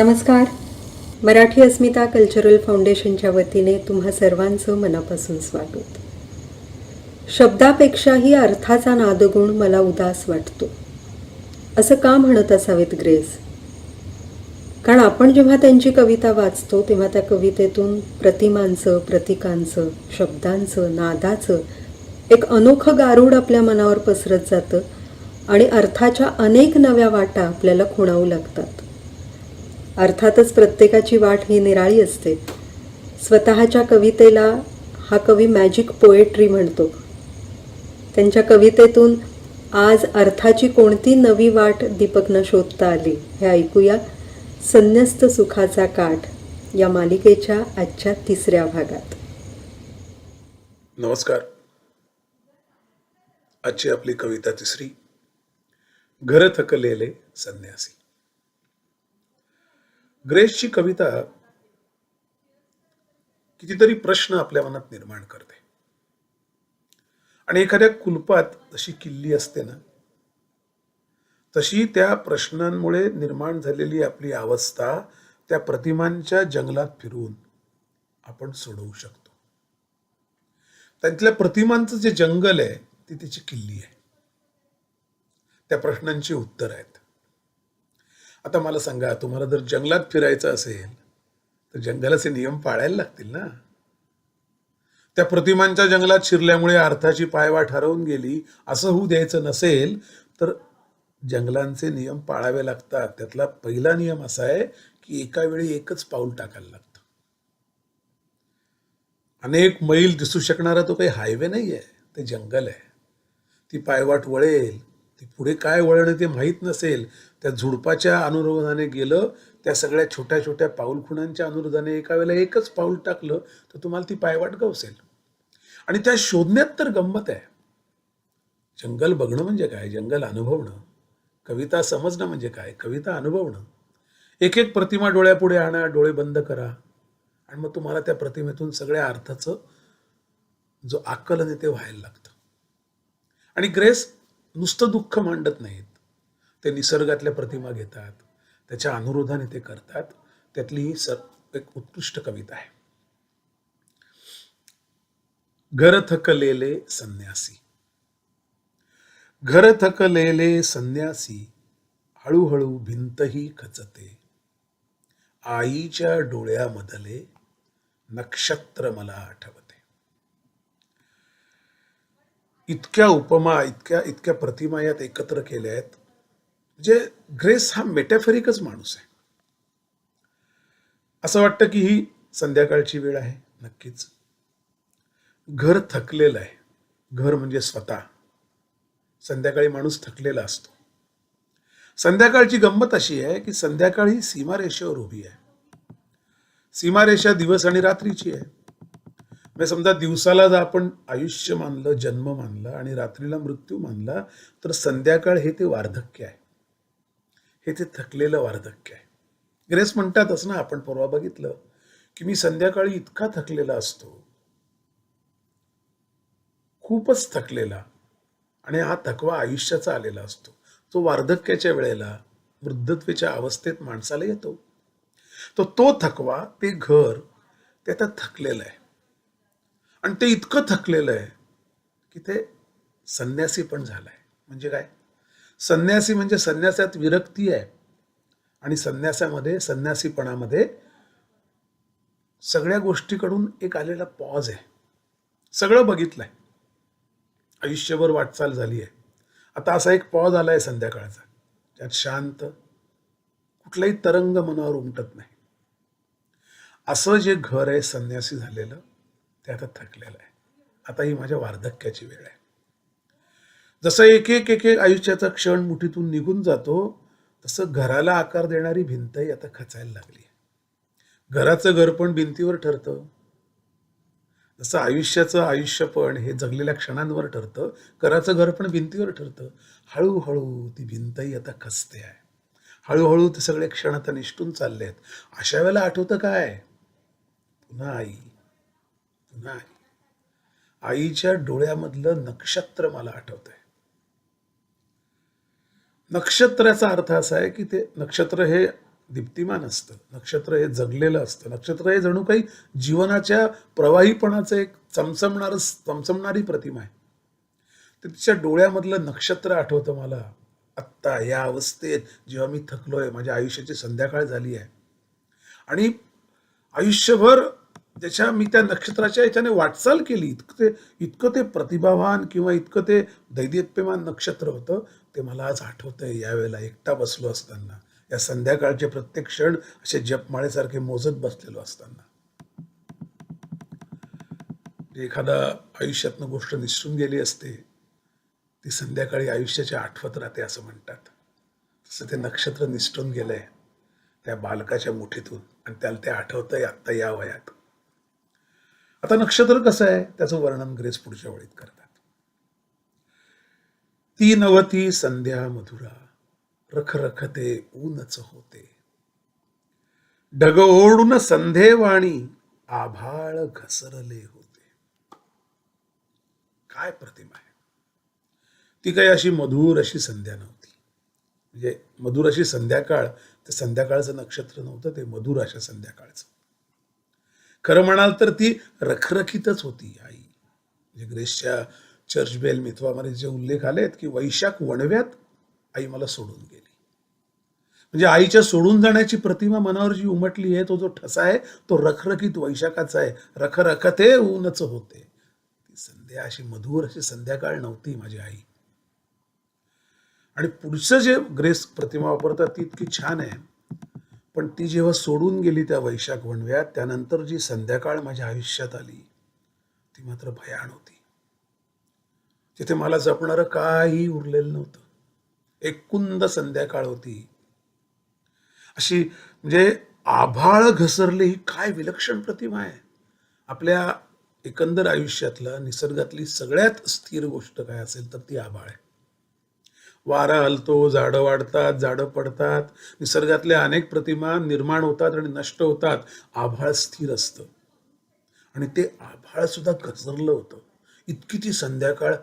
नमस्कार. मराठी अस्मिता कल्चरल फाउंडेशनच्या वतीने तुम्हा सर्वांचं मनापासून स्वागत. शब्दापेक्षाही अर्थाचा नादगुण मला उदास वाटतो. असं का म्हणत असावेत ग्रेस? कारण आपण जेव्हा त्यांची कविता वाचतो तेव्हा त्या कवितेतून प्रतिमांचं प्रतीकांचं शब्दांचं नादाचं एक अनोखं गारूड आपल्या मनावर पसरत जातं आणि अर्थाच्या अनेक नव्या वाटा आपल्याला खुणावू लागतात. अर्थातच प्रत्येकाची वाट ही निराळी असते. स्वतःच्या कवितेला हा कवी मॅजिक पोएट्री म्हणतो. त्यांच्या कवितेतून आज अर्थाची कोणती नवी वाट दीपकनं शोधता आली हे ऐकूया संन्यस्त सुखाचा काठ या मालिकेच्या आजच्या तिसऱ्या भागात. नमस्कार. आजची आपली कविता तिसरी घर थकलेले संन्यासी. ग्रेसची कविता कितीतरी प्रश्न आपल्या मनात निर्माण करते. आणि एखाद्या कुलपात जशी किल्ली असते ना तशी त्या प्रश्नांमुळे निर्माण झालेली आपली अवस्था त्या प्रतिमांच्या जंगलात फिरून आपण सोडवू शकतो. त्यातल्या प्रतिमांचं जे जंगल आहे ती त्याची किल्ली आहे. त्या प्रश्नांची उत्तर आहेत. आता मला सांगा तुम्हाला जर जंगलात फिरायचं असेल तर जंगलाचे नियम पाळायला लागतील ना? त्या प्रतिमांच्या जंगलात शिरल्यामुळे अर्थाची पायवाट हरवून गेली असं होऊ द्यायचं नसेल तर जंगलांचे नियम पाळावे लागतात. त्यातला पहिला नियम असा आहे की एका वेळी एकच पाऊल टाकायला लागतं. अनेक मैल दिसू शकणारा तो काही हायवे नाही आहे ते जंगल आहे. ती पायवाट वळेल ती पुढे काय वळणं ते माहीत नसेल त्या झुडपाच्या अनुरोधाने गेलं त्या सगळ्या छोट्या छोट्या पाऊलखुणांच्या अनुरोधाने एका वेळेला एकच पाऊल टाकलं तर तुम्हाला ती पायवाट गवसेल. आणि त्या शोधण्यात तर गंमत आहे. जंगल बघणं म्हणजे काय? जंगल अनुभवणं. कविता समजणं म्हणजे काय? कविता अनुभवणं. एक एक प्रतिमा डोळ्यापुढे आणा डोळे बंद करा. आणि मग तुम्हाला त्या प्रतिमेतून सगळ्या अर्थाचं जो आकलन आहे ते व्हायला लागतं. आणि ग्रेस नुसतं दुःख मांडत नाहीत. ते निसर्गातल्या प्रतिमा घेतात. त्याच्या अनुरोधाने ते करतात. त्यातली ही सर एक उत्कृष्ट कविता आहे. घर थकलेले संन्यासी. घर थकलेले संन्यासी हळूहळू भिंतही खचते. आईच्या डोळ्यामधले नक्षत्र मला आठवते. इतक्या उपमा इतक्या इतक्या प्रतिमा यात एकत्र केल्या आहेत. म्हणजे ग्रेस हा मेटॅफरिकच माणूस आहे. असं वाटतं की ही संध्याकाळची वेळ आहे नक्कीच. घर थकलेलं आहे. घर म्हणजे स्वतः. संध्याकाळी माणूस थकलेला असतो. संध्याकाळची गंमत अशी आहे की संध्याकाळ ही सीमारेषेवर उभी आहे. सीमारेषा दिवस आणि रात्रीची आहे. म्हणजे समजा दिवसाला जर आपण आयुष्य मानलं जन्म मानला आणि रात्रीला मृत्यू मानला तर संध्याकाळ हे ते वार्धक्य आहे. हे ते थकलेलं वार्धक्य आहे. ग्रेस म्हणतातच ना आपण परवा बघितलं की मी संध्याकाळी इतका थकलेला असतो. खूपच थकलेला. आणि हा थकवा आयुष्याचा आलेला असतो. तो वार्धक्याच्या वेळेला वृद्धत्वेच्या अवस्थेत माणसाला येतो. तो तो थकवा ते घर ते आता थकलेलं आहे. आणि ते इतकं थकलेलं आहे की ते संन्यासी पण झालंय. म्हणजे काय? संन्यासी म्हणजे संन्यासात विरक्ती आहे. आणि संन्यासामध्ये संन्यासीपणामध्ये सगळ्या गोष्टीकडून एक आलेला पॉज आहे. सगळं बघितलंय. आयुष्यभर वाटचाल झाली आहे. आता असा एक पॉज आलाय संध्याकाळचा. त्यात शांत कुठलाही तरंग मनावर उमटत नाही. असं जे घर आहे संन्यासी झालेलं ते आता थकलेलं आहे. आता ही माझ्या वार्धक्याची वेळ आहे. जसं एक एक एक एक आयुष्याचा क्षण मुठीतून निघून जातो तसं घराला आकार देणारी भिंतही आता खचायला लागली घराचं घर पण भिंतीवर ठरतं. जसं आयुष्याचं आयुष्य पण हे जगलेल्या क्षणांवर ठरतं घराचं घर पण भिंतीवर ठरतं. हळूहळू ती भिंतही आता खचते आहे. हळूहळू ते सगळे क्षण आता निष्ठून चालले आहेत. अशा वेळेला आठवतं काय? पुन्हा आई. नाही. आईच्या डोळ्यामधलं नक्षत्र मला आठवतंय. नक्षत्राचा अर्थ असा आहे की ते नक्षत्र हे दीप्तिमान असतं. नक्षत्र हे जगलेलं असतं. नक्षत्र हे जणू काही जीवनाच्या प्रवाहीपणाचं एक चमचमणार चमचमणारी प्रतिमा आहे. तर तिच्या डोळ्यामधलं नक्षत्र आठवतं मला. आत्ता या अवस्थेत जेव्हा मी थकलोय माझ्या आयुष्याची संध्याकाळ झाली आहे. आणि आयुष्यभर ज्याच्या मी त्या नक्षत्राच्या याच्याने वाटचाल केली इतकं ते इतकं ते प्रतिभावान किंवा इतकं ते दैदिप्यमान नक्षत्र होतं ते मला आज आठवतं आहे यावेळेला एकटा बसलो असताना. या संध्याकाळचे प्रत्येक क्षण असे जपमाळेसारखे मोजत बसलेलो असताना. जे एखादा आयुष्यातनं गोष्ट निसरून गेली असते ती संध्याकाळी आयुष्याच्या आठवत राहते असं म्हणतात. तसं ते नक्षत्र निसटून गेलंय त्या बालकाच्या मुठीतून आणि त्याला ते आठवतंय आत्ता या वयात. आता नक्षत्र कसं आहे? त्याचं वर्णन ग्रेस पुढच्या वळीत करतात. ती नवती संध्या मधुरा रख रखते ऊनच होते. ढग ओढून संधेवाणी आभाळ घसरले होते. काय प्रतिमा आहे? ती काही अशी मधुर अशी संध्या नव्हती. म्हणजे मधुर अशी संध्याकाळ ते संध्याकाळचं नक्षत्र नव्हतं ते मधुर अशा संध्याकाळचं. खरं म्हणाल तर ती रखरखीतच होती आई. म्हणजे ग्रेसच्या चर्चबेल मिथवामध्ये जे उल्लेख आलेत की वैशाख वणव्यात आई मला सोडून गेली. म्हणजे आईच्या सोडून जाण्याची प्रतिमा मनावर जी उमटली आहे तो जो ठसा आहे तो रखरखीत वैशाखाचा आहे. रखरखते ऊनच होते. ती संध्या अशी मधुर अशी संध्याकाळ नव्हती माझी आई. आणि पुढचं जे ग्रेस प्रतिमा वापरतात ती इतकी छान आहे. पण ती जेव्हा सोडून गेली त्या वैशाख वणव्यात त्यानंतर जी संध्याकाळ माझ्या आयुष्यात आली ती मात्र भयाण होती. तिथे मला जपणारं काही उरलेलं नव्हतं. एकुंद संध्याकाळ होती. अशी म्हणजे आभाळ घसरले ही काय विलक्षण प्रतिमा आहे. आपल्या एकंदर आयुष्यातला निसर्गातली सगळ्यात स्थिर गोष्ट काय असेल तर ती आभाळ आहे. वारा हलतो झाडं वाढतात झाडं पडतात. निसर्गातल्या अनेक प्रतिमा निर्माण होतात आणि नष्ट होतात. आभाळ स्थिर असतं. आणि ते आभाळ सुद्धा घसरलं होतं. इतकी ती संध्याकाळ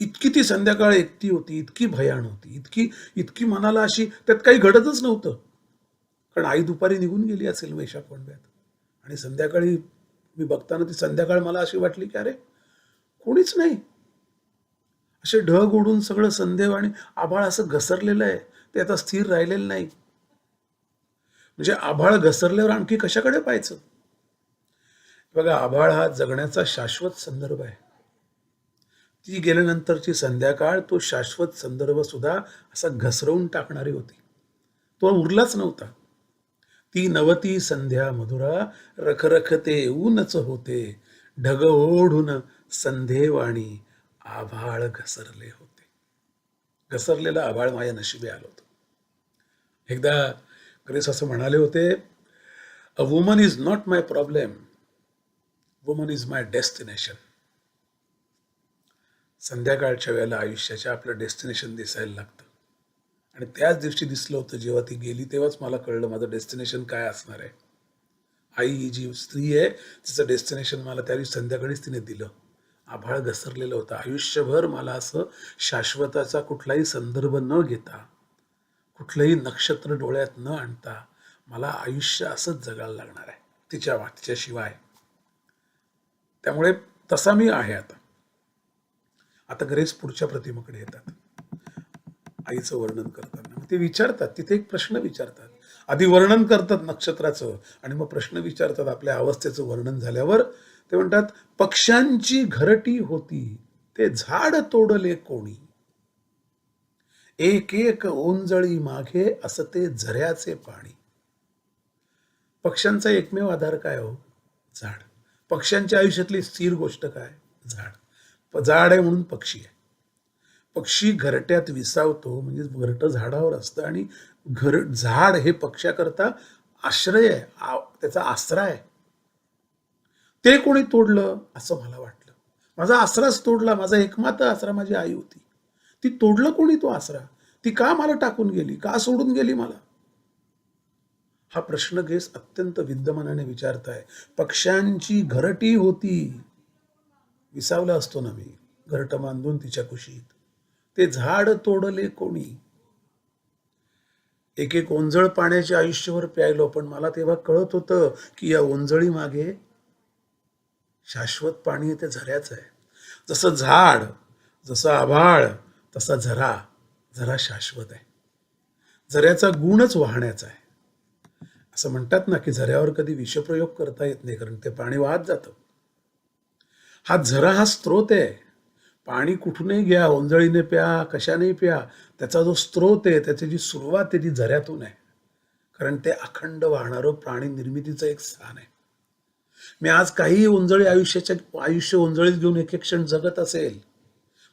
इतकी ती संध्याकाळ एकटी होती इतकी भयाण होती इतकी इतकी मनाला अशी त्यात काही घडतच नव्हतं. कारण आई दुपारी निघून गेली असेल वैशाख कोंड्यात आणि संध्याकाळी मी बघताना ती संध्याकाळ मला अशी वाटली की अरे कोणीच नाही. असे ढग उडून सगळं संदेव आणि आभाळ असं घसरलेलं आहे ते आता स्थिर राहिलेलं नाही. म्हणजे आभाळ घसरल्यावर आणखी कशाकडे पाहायचं? बघा आभाळ हा जगण्याचा शाश्वत संदर्भ आहे. ती गेल्यानंतरची संध्याकाळ तो शाश्वत संदर्भ सुद्धा असा घसरवून टाकणारी होती. तो उरलाच नव्हता. ती नवती संध्या मधुरा रखरखते ऊनच होते. ढग ओढून संधेवाणी आभाळ घसरले होते. घसरलेलं आभाळ माझ्या नशिबी आलं होतं. एकदा ग्रेस असं म्हणाले होते a woman is not my problem woman is my destination संध्याकाळच्या वेळेला आयुष्याच्या आपलं डेस्टिनेशन दिसायला लागतं. आणि त्याच दिवशी दिसलं होतं जेव्हा ती गेली तेव्हाच मला कळलं माझं डेस्टिनेशन काय असणार आहे. आई ही जी स्त्री आहे तिचं डेस्टिनेशन मला त्या दिवशी संध्याकाळीच तिने दिलं. आभाळ घसरलेलं होतं. आयुष्यभर मला असं शाश्वताचा कुठलाही संदर्भ न घेता कुठलंही नक्षत्र डोळ्यात न आणता मला आयुष्य असंच जगायला लागणार आहे. तिच्या तिच्याशिवाय त्यामुळे तसा मी आहे आता. आता ग्रेस पुढच्या प्रतिमेकडे येतात. आईचं वर्णन करताना. मग ते विचारतात. तिथे एक प्रश्न विचारतात. आधी वर्णन करतात नक्षत्राचं आणि मग प्रश्न विचारतात आपल्या अवस्थेचं वर्णन झाल्यावर ते म्हणतात पक्ष्यांची घरटी होती ते झाड तोडले कोणी. एक एक ओंजळी मागे असते झऱ्याचे पाणी. पक्ष्यांचा एकमेव आधार काय हो? झाड. पक्ष्यांच्या आयुष्यातली स्थिर गोष्ट काय? झाड. झाड आहे म्हणून पक्षी आहे. पक्षी घरट्यात विसावतो म्हणजे घरटं झाडावर असतं आणि घर झाड हे पक्ष्याकरता आश्रय आहे त्याचा आसरा आहे. ते कोणी तोडलं? असं मला वाटलं. माझा आसराच तोडला. माझा एकमात्र आसरा माझी आई होती. ती तोडलं कोणी तो आसरा? ती का मला टाकून गेली? का सोडून गेली मला? हा प्रश्न घेस अत्यंत विद्यमानाने विचारताय. पक्ष्यांची घरटी होती. विसावला असतो ना मी. घरट बांधून तिच्या कुशीत. ते झाड तोडले कोणी? एक एक ओंजळ पाण्याचे आयुष्यभर प्यायलो पण मला तेव्हा कळत होतं की या ओंजळी मागे शाश्वत पाणी आहे ते झऱ्याचं आहे. जसं झाड जसं आभाळ तसा झरा झरा शाश्वत आहे. झऱ्याचा गुणच वाहण्याचा आहे. असं म्हणतात ना की झऱ्यावर कधी विषप्रयोग करता येत नाही कारण ते पाणी वाहत जातं. हा झरा हा स्रोत आहे. पाणी कुठूनही घ्या ओंजळीने प्या कशानेही प्या त्याचा जो स्रोत आहे त्याची जी सुरुवात आहे ती झऱ्यातून आहे. कारण ते अखंड वाहणारं प्राणी निर्मितीचं एक स्थान आहे. मी आज काही उंजळी आयुष्याच्या आयुष्य उंजळीत घेऊन एक एक क्षण जगत असेल.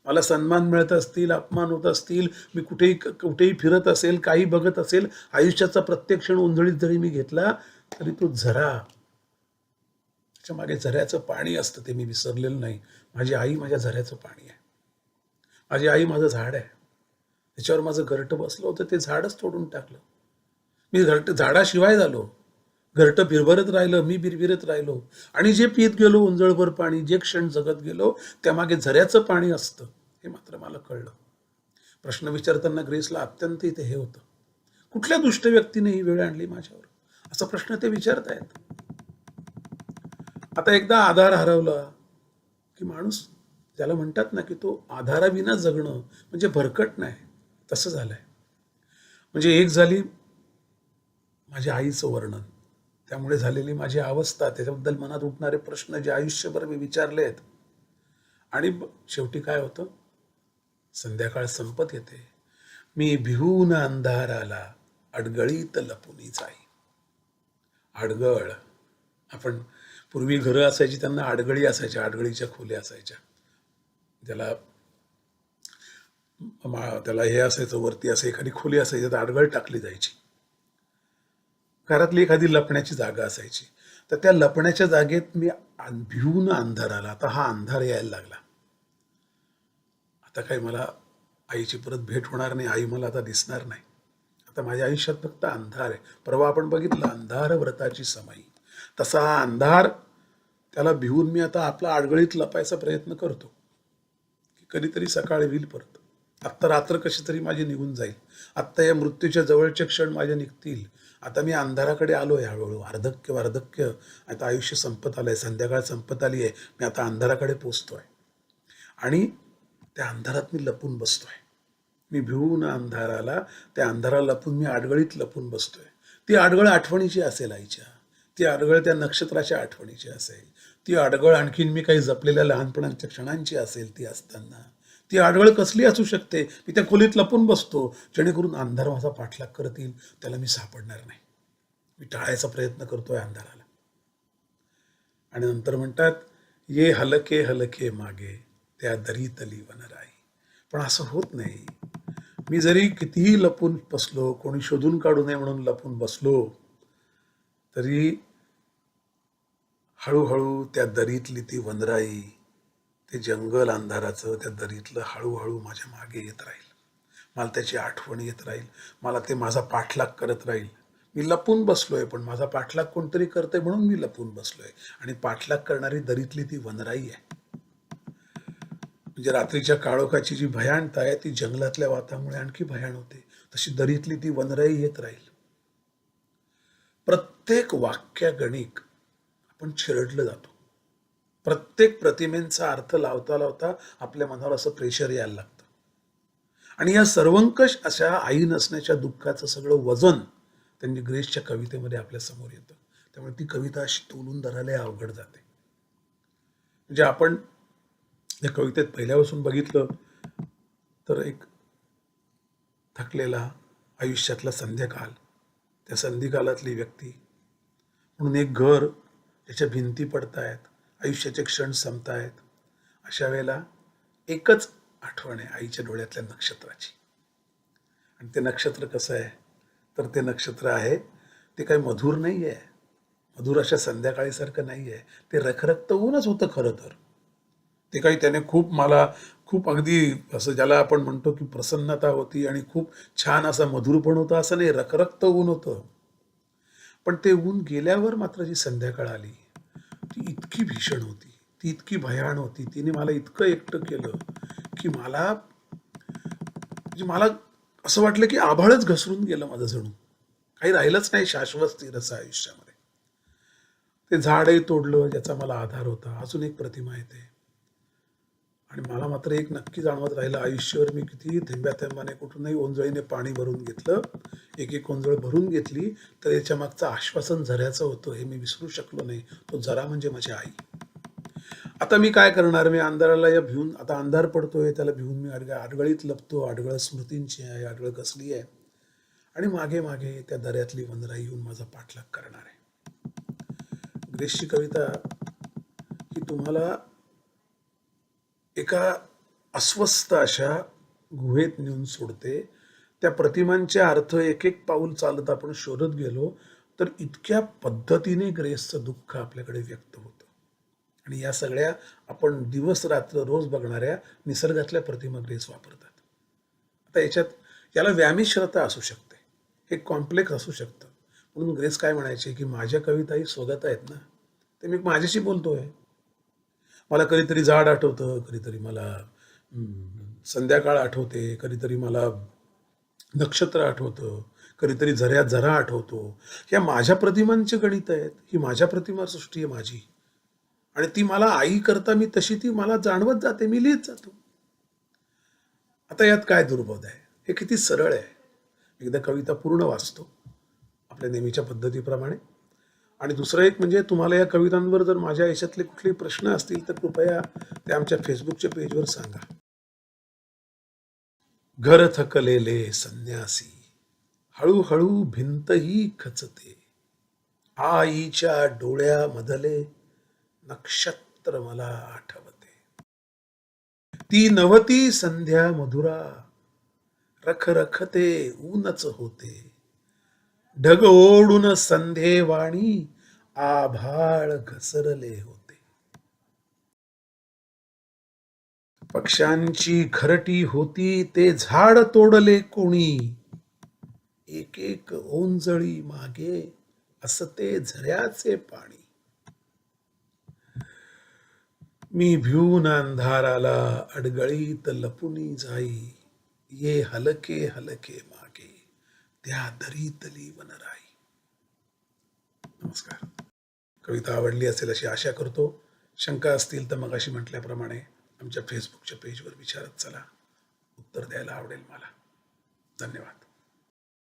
मला सन्मान मिळत असतील अपमान होत असतील मी कुठेही कुठेही फिरत असेल काही बघत असेल आयुष्याचा प्रत्येक क्षण उंजळीत जरी मी घेतला तरी तो झरा. त्याच्यामागे झऱ्याचं पाणी असतं ते मी विसरलेलं नाही. माझी आई माझ्या झऱ्याचं पाणी आहे. माझी आई माझं झाड आहे. त्याच्यावर माझं घरटं बसलं होतं ते झाडच तोडून टाकलं. मी घरट झाडाशिवाय झालो. घरटं बिरभरत राहिलं मी बिरबिरत राहिलो. आणि जे पित गेलो उंजळभर पाणी जे क्षण जगत गेलो त्यामागे झऱ्याचं पाणी असतं हे मात्र मला कळलं. प्रश्न विचारताना ग्रेसला अत्यंत इथे हे होतं. कुठल्या दुष्ट व्यक्तीने ही वेळ आणली माझ्यावर? असा प्रश्न ते विचारतायत आता एकदा आधार हरवला की माणूस ज्याला म्हणतात ना की तो आधाराविना जगणं म्हणजे भरकट नाही तसं झालंय. म्हणजे एक झाली माझ्या आईचं वर्णन. त्यामुळे झालेली माझी अवस्था त्याच्याबद्दल मनात उठणारे प्रश्न जे आयुष्यभर मी विचारले आहेत आणि शेवटी काय होतं? संध्याकाळ संपत येते. मी भिवून अंधाराला अडगळीत लपुनी जाई. आडगळ आपण पूर्वी घरं असायची त्यांना आडगळी असायच्या आडगळीच्या खोल्या असायच्या. त्याला त्याला हे असायचं वरती असं एखादी खोली असायची तर आडगळ टाकली जायची. घरातली एखादी लपण्याची जागा असायची. तर त्या लपण्याच्या जागेत मी भिवून अंधार आला. आता हा अंधार यायला लागला. आता काही मला आईची परत भेट होणार नाही. आई मला आता दिसणार नाही. आता माझ्या आयुष्यात फक्त अंधार आहे. परवा आपण बघितलं अंधार व्रताची समाई. तसा हा अंधार त्याला भिवून मी आता आपला आडगळीत लपायचा प्रयत्न करतो. की कधीतरी सकाळी होईल परत. आत्ता रात्र कशी तरी माझी निघून जाईल. आत्ता या मृत्यूच्या जवळचे क्षण माझे निघतील. आता मी अंधाराकडे आलो आहे हळूहळू. अर्धक्य वार्धक्य. आता आयुष्य संपत आलं आहे संध्याकाळ संपत आली आहे. मी आता अंधाराकडे पोचतो आहे आणि त्या अंधारात मी लपून बसतो आहे मी भिवून अंधाराला त्या अंधाराला लपून मी आडगळीत लपून बसतो आहे ती आडगळ आठवणीची असेल आईच्या. ती आडगळ त्या नक्षत्राच्या आठवणीची असेल. ती आडगळ आणखीन मी काही जपलेल्या लहानपणाच्या क्षणांची असेल ती असताना. ती आडगळ कसली असू शकते? मी त्या खोलीत लपून बसतो. जेणेकरून अंधार माझा पाठलाग करतील. त्याला मी सापडणार नाही. मी टाळायचा प्रयत्न करतोय अंधाराला. आणि नंतर म्हणतात ये हलके हलके मागे त्या दरीतली वनराई. पण असं होत नाही. मी जरी कितीही लपून बसलो कोणी शोधून काढू नये म्हणून लपून बसलो तरी हळूहळू त्या दरीतली ती वनराई ते जंगल अंधाराचं त्या दरीतलं हळूहळू माझ्या मागे येत राहील. मला त्याची आठवण येत राहील. मला ते माझा पाठलाग करत राहील. मी लपून बसलोय पण माझा पाठलाग कोणतरी करतंय म्हणून मी लपून बसलोय. आणि पाठलाग करणारी दरीतली ती वनराई आहे. म्हणजे रात्रीच्या काळोखाची जी भयानता आहे ती जंगलातल्या वातामुळे आणखी भयान होते. तशी दरीतली ती वनराई येत राहील. प्रत्येक वाक्यागणिक आपण चिरडलं जातो. प्रत्येक प्रतिमेंचा अर्थ लावता लावता आपल्या मनावर असं प्रेशर यायला लागतं. आणि या सर्वंकष अशा आई नसण्याच्या दुःखाचं सगळं वजन त्यांनी ग्रेसच्या कवितेमध्ये आपल्यासमोर येतं. त्यामुळे ती कविता अशी तोलून धरायला अवघड जाते. म्हणजे आपण या कवितेत पहिल्यापासून बघितलं तर एक थकलेला आयुष्यातला संध्याकाळ त्या संधिकालातली व्यक्ती म्हणून एक घर त्याच्या भिंती पडतायत. आयुष्याचे क्षण संपतायत. अशा वेळेला एकच आठवण आहे आईच्या डोळ्यातल्या नक्षत्राची. आणि ते नक्षत्र कसं आहे? तर ते नक्षत्र आहे ते काही मधुर नाही आहे मधुर अशा संध्याकाळीसारखं नाही आहे ते रखरखत ऊनच होतं खरं तर. ते काही त्याने खूप मला खूप अगदी असं ज्याला आपण म्हणतो की प्रसन्नता होती आणि खूप छान असा मधुरपण होतं असं नाही रखरखत ऊन होतं. पण ते ऊन गेल्यावर मात्र जी संध्याकाळ आली ती इतकी भीषण होती ती इतकी भयान होती तिने मला इतकं एकटं केलं की मला म्हणजे मला असं वाटलं की आभाळच घसरून गेलं माझं जणू. काही राहिलंच नाही शाश्वत स्थिर असं आयुष्यामध्ये. ते झाडही तोडलं ज्याचा मला आधार होता. अजून एक प्रतिमा येते. आणि मला मात्र एक नक्की जाणवत राहिलं आयुष्यावर मी किती थेंब्या थेंबाने कुठूनही ओंजळीने पाणी भरून घेतलं एक एक ओंजळ भरून घेतली तर याच्या मागचं आश्वासन झऱ्याचं होतं हे मी विसरू शकलो नाही. तो झरा म्हणजे माझी आई. आता मी काय करणार? मी अंधाराला या भिवून आता अंधार पडतोय त्याला भिवून मी अडग आडगळीत लपतो आडगळ स्मृतींची आहे आडगळ कसली आहे. आणि मागे मागे त्या दऱ्यातली वनराई येऊन माझा पाठलाग करणार आहे. ग्रेसची कविता ही तुम्हाला एका अस्वस्थ अशा गुहेत नेऊन सोडते. त्या प्रतिमांचे अर्थ एक एक पाऊल चालत आपण शोधत गेलो तर इतक्या पद्धतीने ग्रेसचं दुःख आपल्याकडे व्यक्त होतं. आणि या सगळ्या आपण दिवस रात्र रोज बघणाऱ्या निसर्गातल्या प्रतिमा ग्रेस वापरतात. आता याच्यात याला व्यामिश्रता असू शकते. हे कॉम्प्लेक्स असू शकतं. म्हणून ग्रेस काय म्हणायचे की माझ्या कविताही स्वगत आहेत ना. ते मी माझ्याशी बोलतो आहे मला कधीतरी झाड आठवतं कधीतरी मला संध्याकाळ आठवते कधीतरी मला नक्षत्र आठवतं कधीतरी झऱ्यात झरा आठवतो. ह्या माझ्या प्रतिमांची गणित आहेत ही माझ्या प्रतिमा सृष्टी आहे माझी. आणि ती मला आई करता मी तशी ती मला जाणवत जाते मी लिहित जातो. आता यात काय दुर्बोध आहे? हे किती सरळ आहे. एकदा कविता पूर्ण वाचतो. आपल्या नेहमीच्या पद्धतीप्रमाणे आणि दुसरं एक म्हणजे तुम्हाला या कवितांवर जर माझ्या आयुष्यातले कुठले प्रश्न असतील तर कृपया ते आमच्या फेसबुकच्या पेजवर सांगा. घर थकलेले संन्यासी हळूहळू भिंतही खचते. आईच्या डोळ्यामधले नक्षत्र मला आठवते. ती नवती संध्या मधुरा रखरखते ऊनच होते. ढग ओढून संधेवाणी आभाळ घसरले होते. पक्ष्यांची घरटी होती ते झाड तोडले कोणी? एक एक ओंजळी मागे असते झऱ्याचे पाणी. मी भिवून अंधाराला अडगळीत लपुनी जाई ये हलके हलके त्या दरीतली वनराई. नमस्कार. कविता आवडली असेल अशी आशा करतो. शंका असतील तर मग अशी म्हटल्याप्रमाणे आमच्या फेसबुकच्या पेजवर विचारत चला. उत्तर द्यायला आवडेल मला. धन्यवाद.